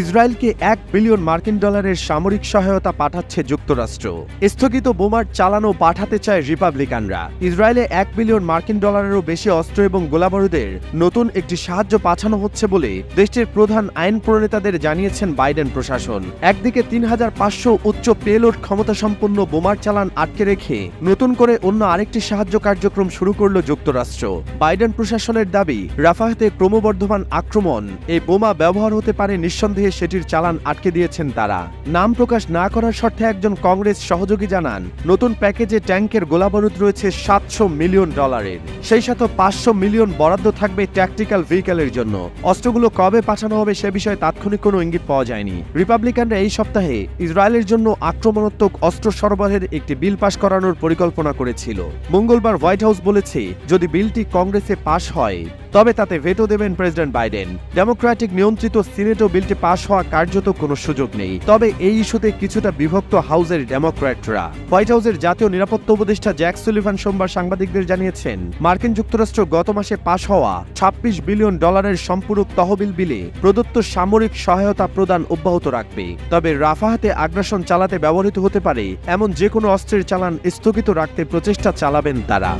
ইসরায়েলকে এক বিলিয়ন মার্কিন ডলারের সামরিক সহায়তা পাঠাচ্ছে যুক্তরাষ্ট্র। স্থগিত বোমার চালানো পাঠাতে চায় রিপাবলিকানরা। ইসরায়েলে এক বিলিয়ন মার্কিন ডলারেরও বেশি অস্ত্র এবং গোলাবারুদের নতুন একটি সাহায্য পাঠানো হচ্ছে বলে দেশটির প্রধান আইন প্রণেতাদের জানিয়েছেন বাইডেন প্রশাসন। একদিকে তিন হাজার পাঁচশো উচ্চ পেলোড ক্ষমতা সম্পন্ন বোমার চালান আটকে রেখে নতুন করে অন্য আরেকটি সাহায্য কার্যক্রম শুরু করল যুক্তরাষ্ট্র। বাইডেন প্রশাসনের দাবি, রাফাহতে ক্রমবর্ধমান আক্রমণ, এই বোমা ব্যবহার হতে পারে নিঃসন্দেহে সেটির চালান আটকে দিয়েছেন তারা। নাম প্রকাশ না করার শর্তে একজন কংগ্রেস সহযোগী জানান, নতুন প্যাকেজে ট্যাঙ্কের গোলাবারুদ রয়েছে সাতশো মিলিয়ন ডলারের। সেই সাথে পাঁচশো মিলিয়ন বরাদ্দ থাকবে ট্যাকটিক্যাল ভেহিকেলের জন্য। অস্ত্রগুলো কবে পাঠানো হবে সে বিষয়ে তাৎক্ষণিক কোনো ইঙ্গিত পাওয়া যায়নি। রিপাবলিকানরা এই সপ্তাহে ইসরায়েলের জন্য আক্রমণাত্মক অস্ত্র সরবরাহের একটি বিল পাশ করানোর পরিকল্পনা করেছিল। মঙ্গলবার হোয়াইট হাউস বলেছে, যদি বিলটি কংগ্রেসে পাশ হয় তবে তাতে ভেটো দেবেন প্রেসিডেন্ট বাইডেন। ডেমোক্রেটিক নিয়ন্ত্রিত সিনেটও বিলটি পাশ হওয়া কার্যত কোনো সুযোগ নেই। তবে এই ইস্যুতে কিছুটা বিভক্ত হাউসের ডেমোক্র্যাটরা। হোয়াইট হাউসের জাতীয় নিরাপত্তা উপদেষ্টা জ্যাক সুলিভান সোমবার সাংবাদিকদের জানিয়েছেন, মার্কিন যুক্তরাষ্ট্র গত মাসে পাশ হওয়া ছাব্বিশ বিলিয়ন ডলারের সম্পূরক তহবিল বিলে প্রদত্ত সামরিক সহায়তা প্রদান অব্যাহত রাখবে। তবে রাফাহাতে আগ্রাসন চালাতে ব্যবহৃত হতে পারে, এমন যে কোনো অস্ত্রের চালান স্থগিত রাখতে প্রচেষ্টা চালাবেন তারা।